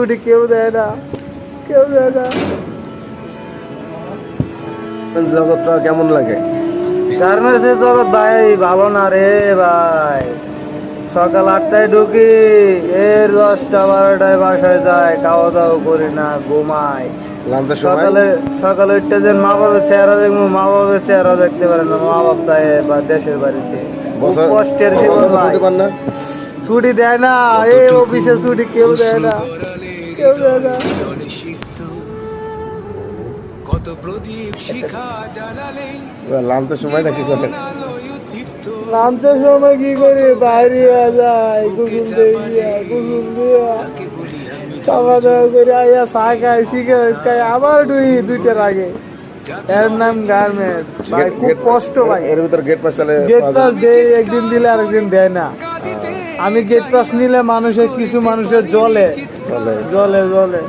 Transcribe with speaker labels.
Speaker 1: ছুটি কেউ দেয় না কেউ দেয় না।
Speaker 2: জগৎটা কেমন লাগে?
Speaker 1: গার্মেন্টসের জগৎ ভাই ভালো না রে ভাই। সকাল আটটায় ঢুকি এর দশটা বারোটায় বাসায় যায় খাওয়া দাওয়া করি না ঘুমাই। সকালে সকালে উঠতে যে মা বাবার চেহারা দেখব মা বাবার চেহারা দেখতে পারে না মা বাপ তাই বা দেশের বাড়িতে। কষ্টের জীবন
Speaker 2: ছুটি
Speaker 1: দেয় না এই অফিসে ছুটি কেউ দেয় না।
Speaker 3: কত প্রদীপ শিখা জ্বালালে
Speaker 2: লাঞ্চের সময়টা কি করে?
Speaker 1: লাঞ্চের সময় কি করি? বাইরে যায় কুকুর দিয়ে খাওয়া দাওয়া করে আইয়া চা খাই সিগারেট খাই আবার দুই দুইটার আগে। এর নাম গার্মেন্টস। ভাই খুব কষ্ট ভাই।
Speaker 2: এর ভিতর গেট পাস চালে
Speaker 1: গেট পাস দেয় একদিন দিলে আরেকদিন দেয় না। আমি গেট পাস নিলে মানুষের কিছু মানুষের জলে জলে জলে